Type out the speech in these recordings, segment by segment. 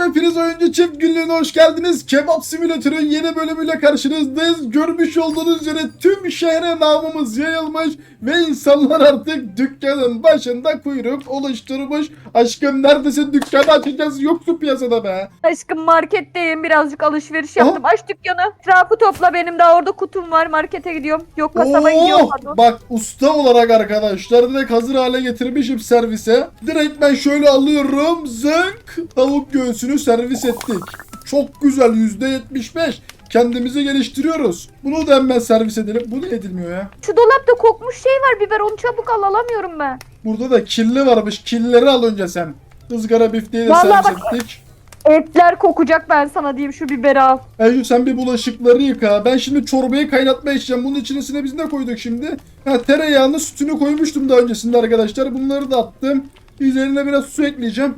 remember hepiniz oyuncu çift günlüğüne hoş geldiniz. Kebap simülatörün yeni bölümüyle karşınızdayız. Görmüş olduğunuz üzere tüm şehre namımız yayılmış ve insanlar artık dükkanın başında kuyruk oluşturmuş. Aşkım neredesin dükkanı açacağız yoktu piyasada be. Aşkım marketteyim birazcık alışveriş yaptım. Aç dükkanı. Trafı topla benim daha orada kutum var markete gidiyorum. Yok kasaba gidiyorum. pardon. bak usta olarak arkadaşlar direkt hazır hale getirmişim servise. Direkt ben şöyle alıyorum zınk tavuk göğsünü servis ettik. Çok güzel %75. Kendimizi geliştiriyoruz. Bunu da hemen servis edelim. Bu ne edilmiyor ya? Şu dolapta kokmuş şey var biber onu çabuk al alamıyorum ben. Burada da killi varmış. Killeri al önce sen. Izgara bifteyi de Vallahi servis bak- ettik. Etler kokacak ben sana diyeyim şu biberi al. Ece sen bir bulaşıkları yıka. Ben şimdi çorbayı kaynatmaya içeceğim. Bunun içine biz ne koyduk şimdi? Ha, tereyağını sütünü koymuştum daha öncesinde arkadaşlar. Bunları da attım. Üzerine biraz su ekleyeceğim.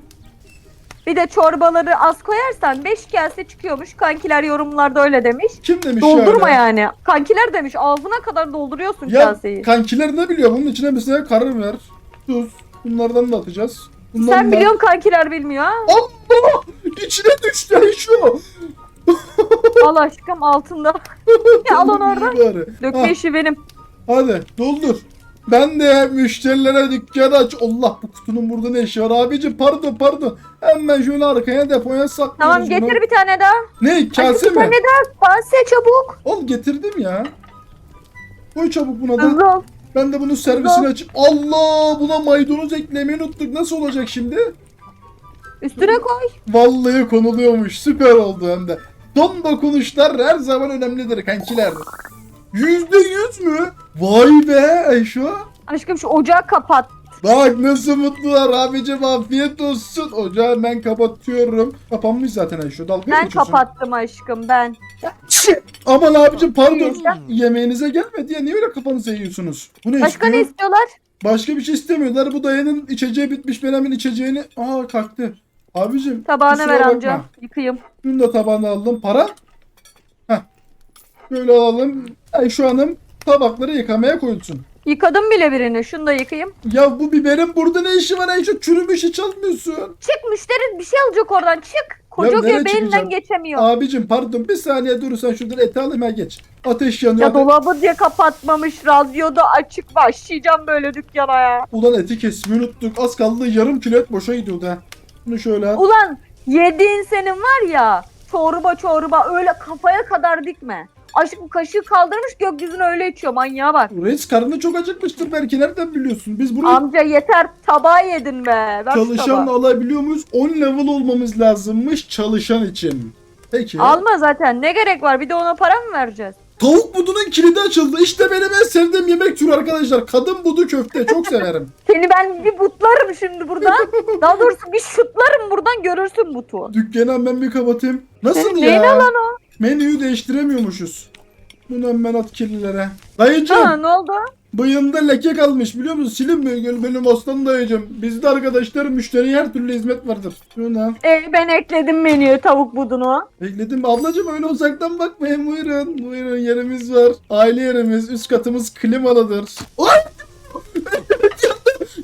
Bir de çorbaları az koyarsan 5 kase çıkıyormuş. Kankiler yorumlarda öyle demiş. Kim demiş Doldurma öyle? yani. Kankiler demiş ağzına kadar dolduruyorsun Ya kaseyi. kankiler ne biliyor? Bunun içine mesela karabiber, tuz. Bunlardan da atacağız. Bundan Sen da- biliyorsun kankiler bilmiyor ha. Allah! İçine düştü şu. Al aşkım altında. Ya al onu oradan. Dökme işi benim. Hadi doldur. Ben de müşterilere dükkanı aç. Allah bu kutunun burada ne işi var abicim pardon pardon. Hemen şöyle arkaya depoya saklıyoruz Tamam bunu. getir bir tane daha. Ne kase Hadi bir mi? tane daha. Kase çabuk. Al getirdim ya. Koy çabuk buna da. Hızlı ol. Ben de bunun servisini açayım. Allah buna maydanoz eklemeyi unuttuk. Nasıl olacak şimdi? Üstüne koy. Vallahi konuluyormuş. Süper oldu hem de. Son dokunuşlar her zaman önemlidir kankiler. Yüzde yüz mü? Vay be Ayşo. Aşkım şu ocağı kapat. Bak nasıl mutlular abicim afiyet olsun. Ocağı ben kapatıyorum. Kapanmış zaten Ayşo. Dalga Ben geçiyorsun? kapattım aşkım ben. Aman abicim pardon. Yiyeceğim. Yemeğinize gelmedi ya. Niye öyle kafanızı yiyorsunuz? Bu ne Başka istiyor? ne istiyorlar? Başka bir şey istemiyorlar. Bu dayının içeceği bitmiş. Ben hemen içeceğini... Aa kalktı. Abicim Tabağına kusura ver bakma. amca. Yıkayım. Şunu da tabağına aldım. Para? Heh. Şöyle alalım. Ayşe Hanım tabakları yıkamaya koyulsun. Yıkadım bile birini. Şunu da yıkayayım. Ya bu biberin burada ne işi var Ayşe? Çürümüş hiç almıyorsun. Çık müşteri bir şey alacak oradan. Çık. Koca nereye göbeğinden çıkacağım? geçemiyor. Abicim pardon bir saniye durursan şuradan eti al hemen geç. Ateş yanıyor. Ya dolabı diye kapatmamış. Radyoda açık. Başlayacağım böyle dükkana ya. Ulan eti kesmeyi unuttuk. Az kaldı yarım kilo et boşa gidiyordu ha. Bunu şöyle al. Ulan yediğin senin var ya. Çorba çorba öyle kafaya kadar dikme. Aşkım kaşığı kaldırmış gökyüzüne öyle içiyor manyağa bak. Reis karnı çok acıkmıştır belki nereden biliyorsun? Biz buraya Amca yeter tabağı yedin be. Ver şu çalışan tabağı. alabiliyor muyuz? 10 level olmamız lazımmış çalışan için. Peki. Alma zaten ne gerek var bir de ona para mı vereceğiz? Tavuk budunun kilidi açıldı. İşte benim en sevdiğim yemek türü arkadaşlar. Kadın budu köfte. Çok severim. Seni ben bir butlarım şimdi buradan. Daha doğrusu bir şutlarım buradan görürsün butu. Dükkanı hemen bir kapatayım. Nasıl Senin ya? neyine lan o? Menüyü değiştiremiyormuşuz. Bunu hemen at kirlilere. Dayıcım Ha ne oldu? bıyığımda leke kalmış biliyor musun? Silinmiyor gel benim aslan dayıcım. Bizde arkadaşlar müşteriye her türlü hizmet vardır. Şunu al. E, ben ekledim menüye tavuk budunu. Bekledim ablacım öyle uzaktan bakmayın buyurun. Buyurun yerimiz var. Aile yerimiz. Üst katımız klimalıdır. Ay!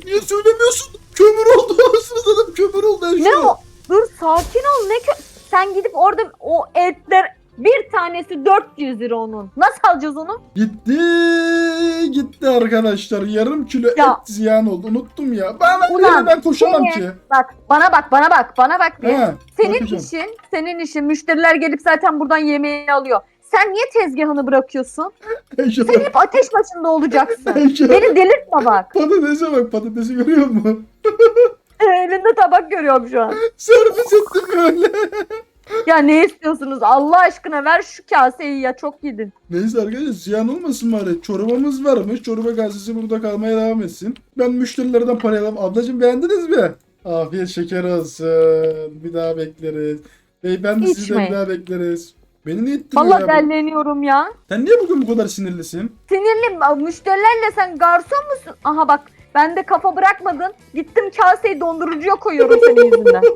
Niye söylemiyorsun? Kömür oldu. Sıraladım kömür oldu. Ne o? Dur sakin ol ne kö... Sen gidip orada o etler bir tanesi 400 lira onun. Nasıl alacağız onu? Gitti. Gitti arkadaşlar. Yarım kilo Ya. et ziyan oldu. Unuttum ya. Ben, Ulan, ben koşamam seni- ki. Bak bana bak bana bak bana bak bir. He, Senin bakacağım. işin, senin işin. Müşteriler gelip zaten buradan yemeğini alıyor. Sen niye tezgahını bırakıyorsun? Sen hep ateş başında olacaksın. Beni delirtme bak. Patatese bak patatesi görüyor musun? Elinde tabak görüyorum şu an. Servis ettim öyle. Ya ne istiyorsunuz? Allah aşkına ver şu kaseyi ya çok yedin. Neyse arkadaşlar ziyan olmasın bari. Çorbamız varmış. Çorba kasesi burada kalmaya devam etsin. Ben müşterilerden para alalım. Ablacım beğendiniz mi? Afiyet şeker olsun. Bir daha bekleriz. Beyefendi sizi de İçmeyin. bir daha bekleriz. Beni niye ittiriyor Vallahi ya? bu? delleniyorum ya. Sen niye bugün bu kadar sinirlisin? Sinirli müşterilerle sen garson musun? Aha bak ben de kafa bırakmadın. Gittim kaseyi dondurucuya koyuyorum senin yüzünden.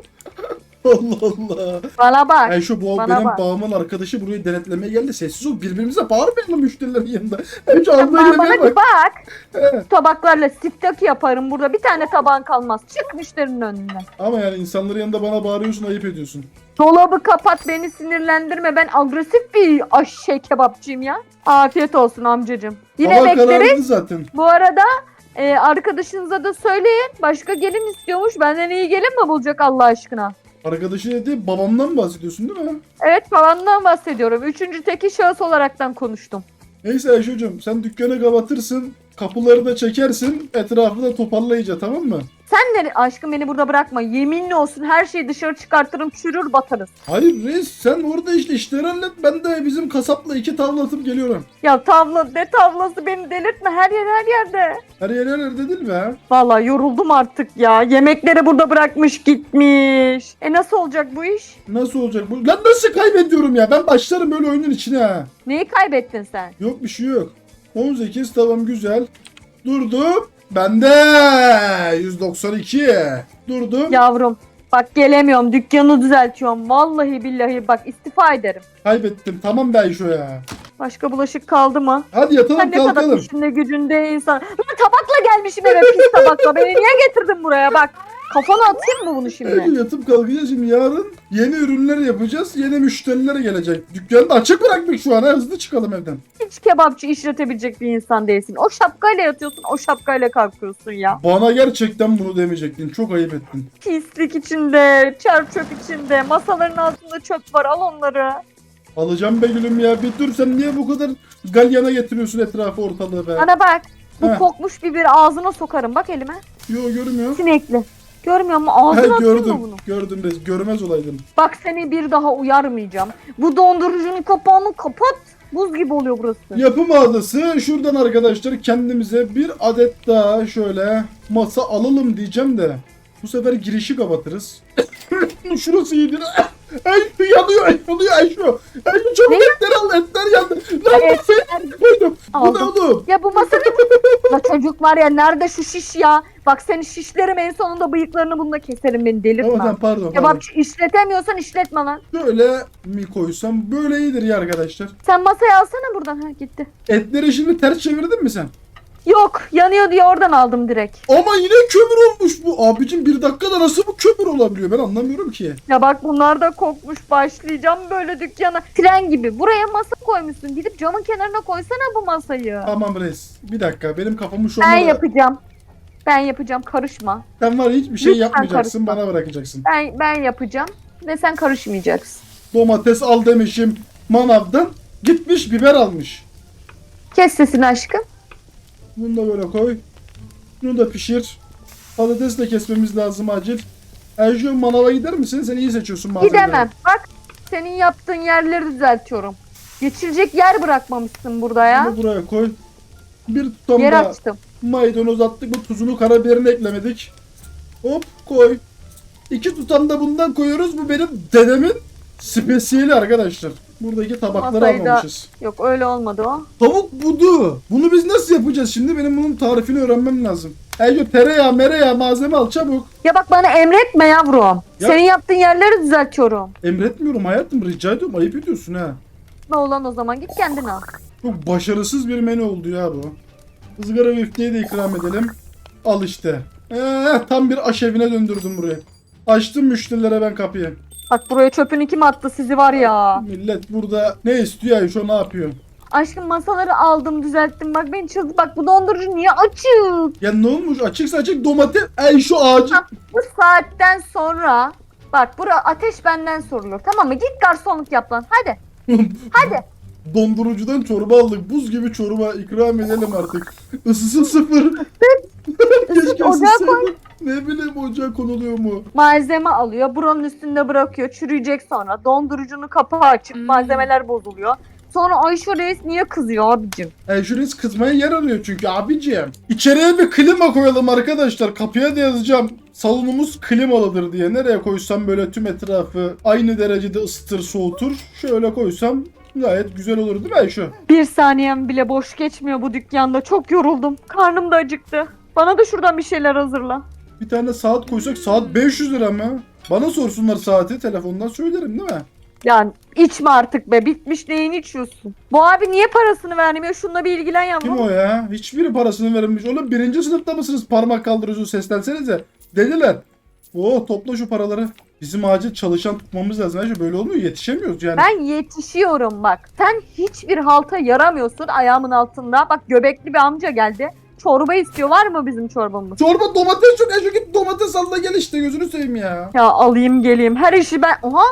Allah Allah. Bana bak. Ayşe bu Bana benim bak. bağımın arkadaşı burayı denetlemeye geldi. Sessiz ol birbirimize bağırmayalım müşterilerin yanında. Sen aldığı bana, bana bak. bak. He. Tabaklarla siftaki yaparım burada. Bir tane tabağın kalmaz. Çık müşterinin önüne. Ama yani insanların yanında bana bağırıyorsun ayıp ediyorsun. Dolabı kapat beni sinirlendirme. Ben agresif bir aş şey kebapçıyım ya. Afiyet olsun amcacığım. Yine Hava bekleriz. zaten. Bu arada e, arkadaşınıza da söyleyin. Başka gelin istiyormuş. Benden iyi gelin mi bulacak Allah aşkına? Arkadaşı dedi babamdan bahsediyorsun değil mi? Evet falandan bahsediyorum. Üçüncü teki şahıs olaraktan konuştum. Neyse Ayşe'cim sen dükkanı kapatırsın. Kapıları da çekersin. Etrafı da toparlayınca tamam mı? Sen de aşkım beni burada bırakma. Yeminli olsun her şeyi dışarı çıkartırım çürür batarız. Hayır reis sen orada işte işleri hallet. Ben de bizim kasapla iki tavla atıp geliyorum. Ya tavla ne tavlası beni delirtme her yer her yerde. Her yer her yerde değil mi ha? Vallahi yoruldum artık ya. Yemekleri burada bırakmış gitmiş. E nasıl olacak bu iş? Nasıl olacak bu? Lan nasıl kaybediyorum ya? Ben başlarım böyle oyunun içine ha. Neyi kaybettin sen? Yok bir şey yok. 18 tamam güzel. Durdum. Bende 192. Durdum. Yavrum bak gelemiyorum dükkanı düzeltiyorum. Vallahi billahi bak istifa ederim. Kaybettim. Tamam be Ayşo ya. Başka bulaşık kaldı mı? Hadi yatalım Sen ne kadar kalkalım. işinde gücünde insan. Lan tabakla gelmişim eve pis tabakla. Beni niye getirdin buraya bak. Kafana atayım mı bunu şimdi? yatıp kalkacağız şimdi yarın yeni ürünler yapacağız. Yeni müşteriler gelecek. Dükkanı da açık bıraktık şu an. ha. Hızlı çıkalım evden. Hiç kebapçı işletebilecek bir insan değilsin. O şapkayla yatıyorsun, o şapkayla kalkıyorsun ya. Bana gerçekten bunu demeyecektin. Çok ayıp ettin. Pislik içinde, çer çöp içinde, masaların altında çöp var al onları. Alacağım be gülüm ya. Bir dur sen niye bu kadar galyana getiriyorsun etrafı ortalığı be? Bana bak. Bu Heh. kokmuş biberi ağzına sokarım bak elime. Yo görmüyor. Sinekli. Görmüyor? He Ağzına atayım mı gördüm. bunu? Gördüm reis. Görmez olaydım. Bak seni bir daha uyarmayacağım. Bu dondurucunun kapağını kapat. Buz gibi oluyor burası. Yapı mağazası. Şuradan arkadaşlar kendimize bir adet daha şöyle masa alalım diyeceğim de. Bu sefer girişi kapatırız. Şurası iyidir. Ay yanıyor, yanıyor ay şu. Ay şu çabuk Ne? etler al, etler yandı. Lan Evet, bu ne? Koydum. Bu ne Aldım. oğlum? Ya bu masa ne? La çocuk var ya nerede şu şiş ya? Bak seni şişlerim en sonunda bıyıklarını bununla keserim beni delirtme. Tamam tamam pardon. pardon. Kebapçı işletemiyorsan işletme lan. Böyle mi koysam? Böyle iyidir ya arkadaşlar. Sen masayı alsana buradan. Ha gitti. Etleri şimdi ters çevirdin mi sen? Yok yanıyor diye oradan aldım direkt. Ama yine kömür olmuş bu. Abicim bir dakikada nasıl bu kömür olabiliyor? Ben anlamıyorum ki. Ya bak bunlar da kokmuş başlayacağım böyle dükkana. Tren gibi buraya masa koymuşsun. Gidip camın kenarına koysana bu masayı. Tamam reis. Bir dakika benim kafamı şu Ben anda... yapacağım. Ben yapacağım karışma. Sen var ya hiçbir şey Lütfen yapmayacaksın karışma. bana bırakacaksın. Ben ben yapacağım ve sen karışmayacaksın. Domates al demişim manavdan. Gitmiş biber almış. Kes sesini aşkım. Bunu da böyle koy. Bunu da pişir. Patates de kesmemiz lazım acil. Erjun manava gider misin? Sen iyi seçiyorsun malzemeleri. Gidemem. Bak senin yaptığın yerleri düzeltiyorum. Geçilecek yer bırakmamışsın burada ya. Bunu buraya koy. Bir tutam Yer açtım. maydanoz attık. Bu tuzunu karabiberini eklemedik. Hop koy. İki tutam da bundan koyuyoruz. Bu benim dedemin spesiyeli arkadaşlar. Buradaki tabakları Masayı da- almamışız. Yok öyle olmadı o. Tavuk budu. Bunu biz nasıl yapacağız şimdi? Benim bunun tarifini öğrenmem lazım. Ece tereyağı mereyağı malzeme al çabuk. Ya bak bana emretme yavrum. Ya- Senin yaptığın yerleri düzeltiyorum. Emretmiyorum hayatım rica ediyorum ayıp ediyorsun ha. Ne olan o zaman git kendin al. Çok başarısız bir menü oldu ya bu. Izgara bifteyi de ikram edelim. Al işte. Ee, tam bir aş evine döndürdüm burayı. Açtım müşterilere ben kapıyı. Bak buraya çöpünü kim attı sizi var ya. Millet burada ne istiyor ya şu ne yapıyor? Aşkım masaları aldım düzelttim. Bak beni çıldı. Bak bu dondurucu niye açık? Ya ne olmuş açıksa açık domates. Ey şu ağacı. Bu saatten sonra bak bura ateş benden sorulur tamam mı? Git garsonluk yap lan hadi. Hadi. Dondurucudan çorba aldık. Buz gibi çorba ikram edelim artık. Isısı sıfır. Keşke ocağa ısıtsaydım. Ne bileyim ocağa konuluyor mu? Malzeme alıyor. Buranın üstünde bırakıyor. Çürüyecek sonra. Dondurucunun kapağı açık. Hmm. Malzemeler bozuluyor. Sonra Ayşe Reis niye kızıyor abicim? Ejuriz kızmaya yer arıyor çünkü abiciğim. İçeriye bir klima koyalım arkadaşlar. Kapıya da yazacağım. Salonumuz klimalıdır diye. Nereye koysam böyle tüm etrafı aynı derecede ısıtır soğutur. Şöyle koysam gayet güzel olur değil mi Ayşe? Bir saniyem bile boş geçmiyor bu dükkanda. Çok yoruldum. Karnım da acıktı. Bana da şuradan bir şeyler hazırla. Bir tane saat koysak saat 500 lira mı? Bana sorsunlar saati telefondan söylerim değil mi? Yani içme artık be. Bitmiş neyini içiyorsun? Bu abi niye parasını vermiyor? Şununla bir ilgilen Kim yavrum. o ya? Hiçbiri parasını verilmiş. Oğlum birinci sınıfta mısınız? Parmak kaldırıyorsunuz seslensenize. Deliler. Oo topla şu paraları. Bizim acil çalışan tutmamız lazım. Ayrıca böyle olmuyor. Yetişemiyoruz yani. Ben yetişiyorum bak. Sen hiçbir halta yaramıyorsun ayağımın altında. Bak göbekli bir amca geldi. Çorba istiyor. Var mı bizim çorbamız? Çorba domates çok. Eşo git domates al da gel işte gözünü seveyim ya. Ya alayım geleyim. Her işi ben... Oha!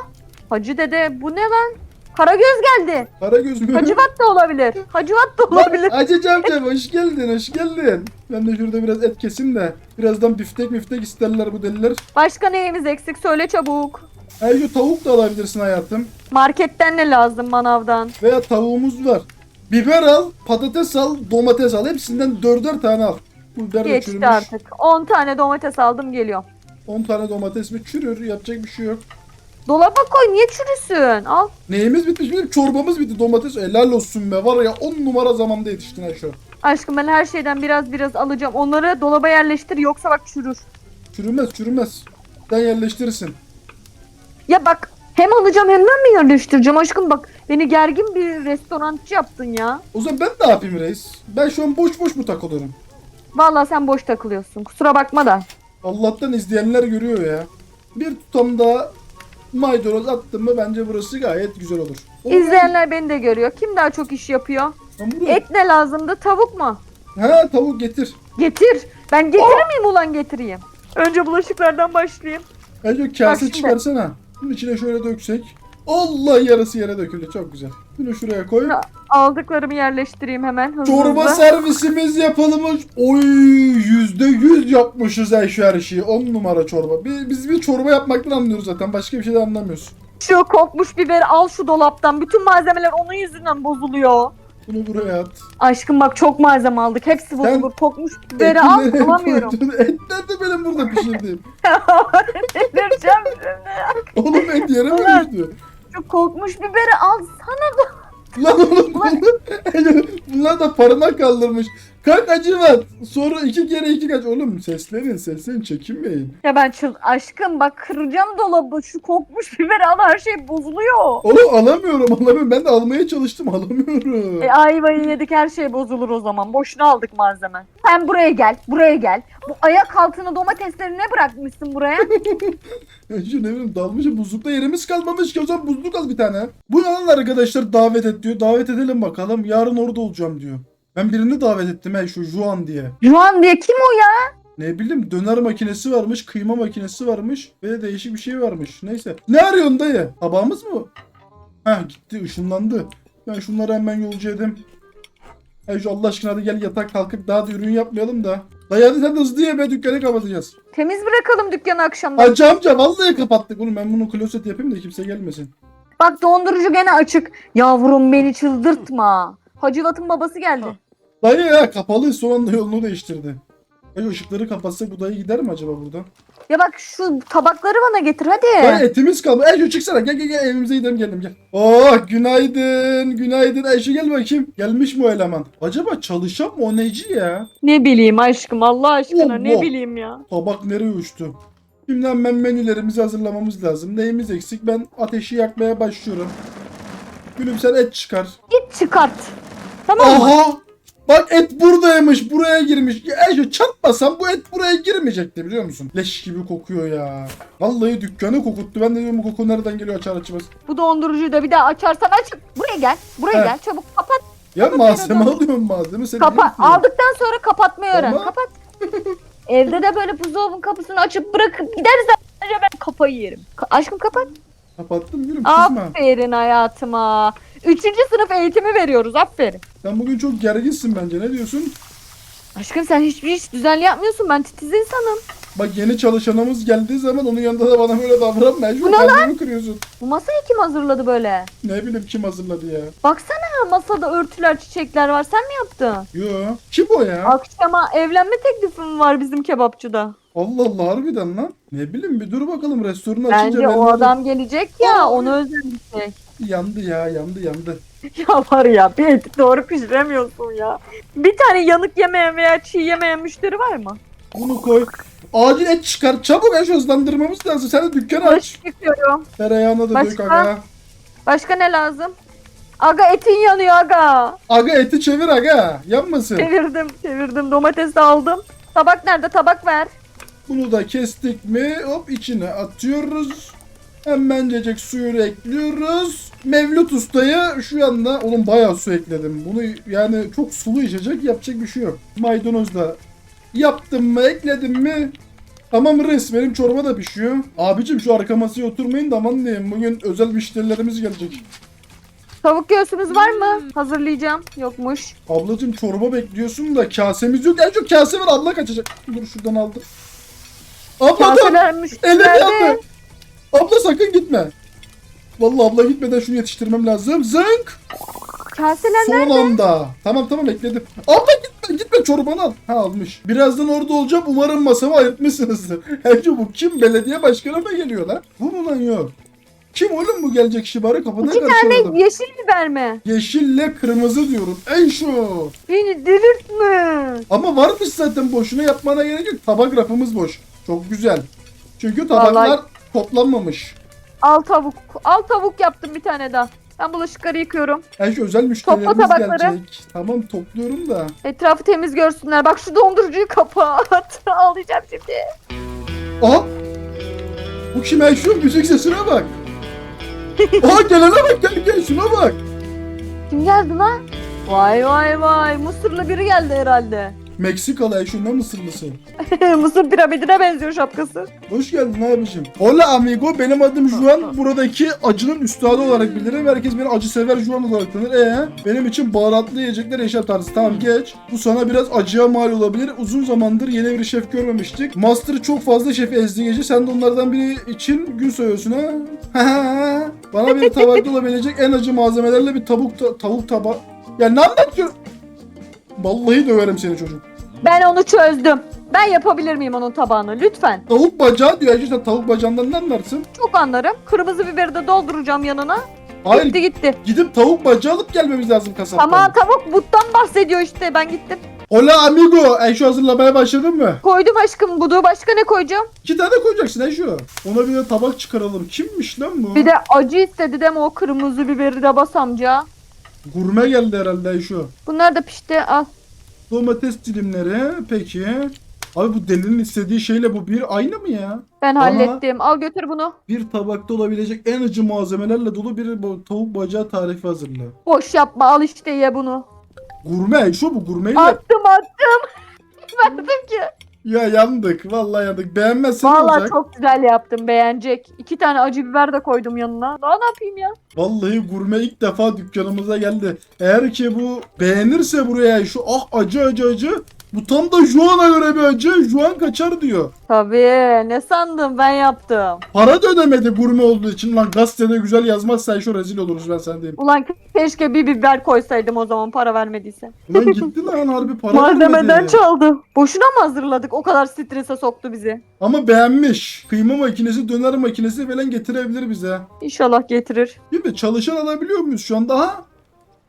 Hacı dede bu ne lan? Karagöz geldi. Karagöz mü? Hacivat da olabilir. Hacivat da olabilir. Hacı amca hoş geldin hoş geldin. Ben de şurada biraz et kesim de. Birazdan biftek biftek isterler bu deliler. Başka neyimiz eksik söyle çabuk. Ayrıca tavuk da alabilirsin hayatım. Marketten ne lazım manavdan? Veya tavuğumuz var. Biber al, patates al, domates al. Hepsinden dörder tane al. Bu biber de Geçti çürümüş. artık. 10 tane domates aldım geliyor. 10 tane domates mi çürür yapacak bir şey yok. Dolaba koy niye çürüsün? Al. Neyimiz bitmiş bizim çorbamız bitti domates helal olsun be var ya 10 numara zamanda yetiştin şu. Aşkım ben her şeyden biraz biraz alacağım. Onları dolaba yerleştir yoksa bak çürür. Çürümez çürümez. Sen yerleştirirsin. Ya bak hem alacağım hem ben mi yerleştireceğim aşkım bak. Beni gergin bir restorançı yaptın ya. O zaman ben ne yapayım reis? Ben şu an boş boş mu takılıyorum? Vallahi sen boş takılıyorsun. Kusura bakma da. Allah'tan izleyenler görüyor ya. Bir tutam daha maydanoz attım mı bence burası gayet güzel olur. Oo, İzleyenler beni de görüyor. Kim daha çok iş yapıyor? buraya- Et ne lazımdı? Tavuk mu? Ha tavuk getir. Getir. Ben getirir miyim ulan getireyim? Önce bulaşıklardan başlayayım. Bence kase şimdi. çıkarsana. Bunun içine şöyle döksek. Allah yarısı yere döküldü çok güzel. Bunu şuraya koy. Aldıklarımı yerleştireyim hemen hızlı Çorba servisimiz yapılmış. Oy yüzde yüz yapmışız ya şu her şeyi. On numara çorba. Biz, biz bir çorba yapmaktan anlıyoruz zaten. Başka bir şeyden anlamıyoruz. Şu kokmuş biberi al şu dolaptan. Bütün malzemeler onun yüzünden bozuluyor. Bunu buraya at. Aşkım bak çok malzeme aldık. Hepsi bozulur. Kokmuş biberi al nereye alamıyorum. koydun? Et nerede benim burada pişirdiğim? Delireceğim şimdi. Oğlum et yere mi Ulan. düştü? Şu kokmuş biberi al sana da. Lan oğlum bunlar, bunlar da parana kaldırmış. Kalk acıvat. Sonra iki kere iki kaç. Oğlum seslenin seslenin çekinmeyin. Ya ben çıl aşkım bak kıracağım dolabı. Şu kokmuş biberi al her şey bozuluyor. Oğlum alamıyorum alamıyorum. Ben de almaya çalıştım alamıyorum. E ayvayı yedik her şey bozulur o zaman. Boşuna aldık malzeme. Sen buraya gel, buraya gel. Bu ayak altına domatesleri ne bırakmışsın buraya? Ya Şu ne bileyim dalmışım buzlukta yerimiz kalmamış ki o zaman buzluk al bir tane. Bu yalan arkadaşlar davet et diyor. Davet edelim bakalım. Yarın orada olacağım diyor. Ben birini davet ettim he şu Juan diye. Juan diye kim o ya? Ne bileyim döner makinesi varmış, kıyma makinesi varmış ve değişik bir şey varmış. Neyse. Ne arıyorsun dayı? Tabağımız mı? Heh gitti ışınlandı. Ben şunları hemen yolcu edeyim. Hey şu Allah aşkına hadi gel yatak kalkıp daha da ürün yapmayalım da. Dayı hadi sen hızlı ye be dükkanı kapatacağız. Temiz bırakalım dükkanı akşamdan. Hacı amca vallahi kapattık. Oğlum ben bunu kloset yapayım da kimse gelmesin. Bak dondurucu gene açık. Yavrum beni çıldırtma. Hacıvat'ın babası geldi. Dayı ya kapalı son yolunu değiştirdi. Dayı ışıkları kapatsak bu dayı gider mi acaba buradan? Ya bak şu tabakları bana getir hadi. Dayı etimiz kaldı. Ey şu çıksana gel gel gel evimize gidelim geldim gel. Oh günaydın günaydın. Ey şu gel bakayım. Gelmiş mi o eleman? Acaba çalışan mı o neci ya? Ne bileyim aşkım Allah aşkına ne Allah. bileyim ya. Tabak nereye uçtu? Şimdi hemen menülerimizi hazırlamamız lazım. Neyimiz eksik? Ben ateşi yakmaya başlıyorum. Gülüm sen et çıkar. Git çıkart. Tamam mı? Aha! Bak et buradaymış, buraya girmiş. Ya şu çarpmasam bu et buraya girmeyecekti biliyor musun? Leş gibi kokuyor ya. Vallahi dükkanı kokuttu. Ben de diyorum bu koku nereden geliyor açar açmaz. Bu dondurucuyu da bir daha açarsan aç. Buraya gel. Buraya He. gel. Çabuk kapat. Ya Kapat malzeme yine alıyorum malzeme. Seni Kapat. Aldıktan sonra kapatmayı öğren. Tamam. Kapat. Evde de böyle buzdolabının kapısını açıp bırakıp gideriz önce ben kafayı yerim. Ka- aşkım kapat. Kapattım gülüm kızma. Aferin hayatıma. Üçüncü sınıf eğitimi veriyoruz. Aferin. Sen bugün çok gerginsin bence. Ne diyorsun? Aşkım sen hiçbir iş düzenli yapmıyorsun. Ben titiz insanım. Bak yeni çalışanımız geldiği zaman onun yanında da bana böyle davranma. Şu Bu ne kendimi kırıyorsun. Bu masayı kim hazırladı böyle? Ne bileyim kim hazırladı ya. Baksana masada örtüler, çiçekler var. Sen mi yaptın? Yo. Kim o ya? Akşama evlenme teklifim var bizim kebapçıda. Allah Allah harbiden lan. Ne bileyim bir dur bakalım restoranı açınca Bence belli o olur. adam gelecek ya. Onu şey. Yandı ya yandı yandı. Ya var ya bir eti doğru pişiremiyorsun ya. Bir tane yanık yemeyen veya çiğ yemeyen müşteri var mı? Bunu koy. Acil et çıkar. Çabuk Ayşe hızlandırmamız lazım. Sen de dükkanı aç. Bulaşık yıkıyorum. Tereyağına da dök Başka? aga. Başka ne lazım? Aga etin yanıyor aga. Aga eti çevir aga. Yanmasın. Çevirdim çevirdim domates de aldım. Tabak nerede tabak ver. Bunu da kestik mi hop içine atıyoruz. Hemencecik suyunu ekliyoruz. Mevlüt Usta'ya şu anda onun bayağı su ekledim. Bunu yani çok sulu içecek yapacak bir şey yok. Maydanoz da yaptım mı ekledim mi Tamam res benim çorba da pişiyor. Abicim şu arka masaya oturmayın da aman diyeyim bugün özel müşterilerimiz gelecek. Tavuk göğsümüz var mı? Hazırlayacağım. Yokmuş. Ablacım çorba bekliyorsun da kasemiz yok. En çok kase var abla kaçacak. Dur şuradan aldım. Abla dur. Müşterilerde. yandı. Abla sakın gitme. Vallahi abla gitmeden şunu yetiştirmem lazım. Zınk. Kaseler Son nerede? anda. Tamam tamam ekledim. Abla gitme gitme çorbanı al. Ha almış. Birazdan orada olacağım. Umarım masamı ayırtmışsınızdır. Hence bu kim? Belediye başkanı mı geliyor lan? Bu mu lan yok? Kim oğlum bu gelecek şibarı kapıdan İki karşıladım. tane yeşil biber mi? Yeşille kırmızı diyorum. Ey şu. Beni delirtme. Ama varmış zaten boşuna yapmana gerek yok. Tabak rafımız boş. Çok güzel. Çünkü tabaklar Vallahi- toplanmamış. Al tavuk. Al tavuk yaptım bir tane daha. Ben bulaşıkları yıkıyorum. Yani şu özel müşterilerimiz tabakları. gelecek. Tamam topluyorum da. Etrafı temiz görsünler. Bak şu dondurucuyu kapat. Ağlayacağım şimdi. Aha! Bu kim ya şu müzik sesine bak. Aha gelene bak gel gel şuna bak. Kim geldi lan? Vay vay vay. Mısırlı biri geldi herhalde. Meksikalı şundan mısırlısı. Mısır piramidine benziyor şapkası. Hoş geldin abicim. Hola amigo benim adım Juan. Buradaki acının üstadı olarak bilirim. Herkes beni acı sever Juan olarak tanır. Ee, benim için baharatlı yiyecekler yaşam tarzı. Tamam geç. Bu sana biraz acıya mal olabilir. Uzun zamandır yeni bir şef görmemiştik. Master çok fazla şef ezdi gece. Sen de onlardan biri için gün sayıyorsun ha. Bana bir tabakta olabilecek en acı malzemelerle bir tavuk ta- tavuk taba. Ya ne anlatıyorsun? Vallahi döverim seni çocuk. Ben onu çözdüm. Ben yapabilir miyim onun tabağını? Lütfen. Tavuk bacağı diyor. İşte tavuk bacağından ne anlarsın? Çok anlarım. Kırmızı biberi de dolduracağım yanına. Hayır Gitti gitti. Gidip tavuk bacağı alıp gelmemiz lazım kasaptan. Ama tavuk buttan bahsediyor işte. Ben gittim. Hola amigo. Ayşe hazırlamaya başladın mı? Koydum aşkım budu. Başka ne koyacağım? İki tane koyacaksın Ayşe. Ona bir de tabak çıkaralım. Kimmiş lan bu? Bir de acı istedi deme o kırmızı biberi de bas amca. Gurme geldi herhalde Ayşe. Bunlar da pişti. Al. Domates dilimleri. Peki. Abi bu delinin istediği şeyle bu bir aynı mı ya? Ben Aha. hallettim. Al götür bunu. Bir tabakta olabilecek en acı malzemelerle dolu bir bu tavuk bacağı tarifi hazırla. Boş yapma. Al işte ye bunu. Gurme Ayşe bu gurmeyle. Attım attım. Verdim ki. Ya yandık. Vallahi yandık. Beğenmezsen Vallahi olacak? çok güzel yaptım. Beğenecek. İki tane acı biber de koydum yanına. Daha ne yapayım ya? Vallahi gurme ilk defa dükkanımıza geldi. Eğer ki bu beğenirse buraya şu ah acı acı acı bu tam da Juan'a göre bir acı. Juan kaçar diyor. Tabii. Ne sandın? Ben yaptım. Para da ödemedi gurme olduğu için lan gazetede güzel yazmazsa şu rezil oluruz ben sana diyeyim. Ulan keşke bir biber koysaydım o zaman para vermediyse. Lan gitti lan harbi para Malzemeden çaldı. Boşuna mı hazırladık? O kadar strese soktu bizi. Ama beğenmiş. Kıyma makinesi, döner makinesi falan getirebilir bize. İnşallah getirir. Değil mi? Çalışan alabiliyor muyuz şu anda? Ha?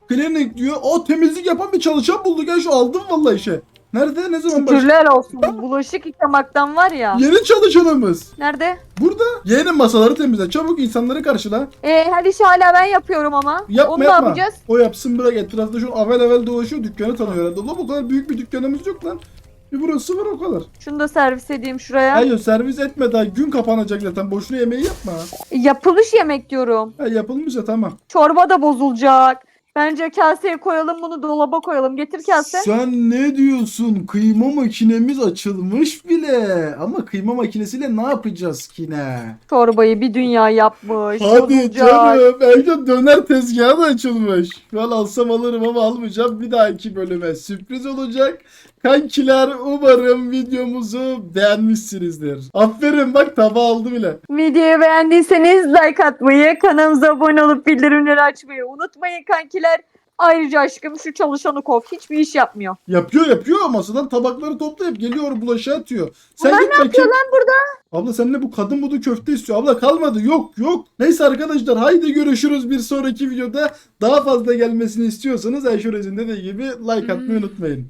Klinik diyor. O temizlik yapan bir çalışan bulduk ya şu aldım vallahi işe. Nerede? Ne zaman baş... Şükürler olsun. Bulaşık yıkamaktan var ya. Yeni çalışanımız. Nerede? Burada. Yeni masaları temizle. Çabuk insanları karşıla. E, her işi hala ben yapıyorum ama. Yapma Onu ne yapma. yapacağız? O yapsın bırak etrafta şu avel avel dolaşıyor dükkanı tanıyor herhalde. Ulan bu kadar büyük bir dükkanımız yok lan. Bir burası var o kadar. Şunu da servis edeyim şuraya. Hayır servis etme daha gün kapanacak zaten. Boşuna yemeği yapma. Yapılış yemek diyorum. Ha, yapılmış ya tamam. Çorba da bozulacak. Bence kaseye koyalım bunu dolaba koyalım. Getir kase. Sen ne diyorsun? Kıyma makinemiz açılmış bile. Ama kıyma makinesiyle ne yapacağız ki ne? Çorbayı bir dünya yapmış. Hadi bozulacak. canım. Belki döner tezgahı da açılmış. An alsam alırım ama almayacağım. Bir dahaki bölüme sürpriz olacak. Kankiler umarım videomuzu beğenmişsinizdir. Aferin bak tava aldı bile. Videoyu beğendiyseniz like atmayı, kanalımıza abone olup bildirimleri açmayı unutmayın kankiler. Ayrıca aşkım şu çalışanı kov. Hiçbir iş yapmıyor. Yapıyor yapıyor masadan tabakları toplayıp geliyor bulaşığa atıyor. Sen Bunlar git ne yapıyor bakayım. lan burada? Abla seninle bu kadın budu köfte istiyor. Abla kalmadı. Yok yok. Neyse arkadaşlar haydi görüşürüz bir sonraki videoda. Daha fazla gelmesini istiyorsanız Ayşe Rezin dediği gibi like atmayı unutmayın.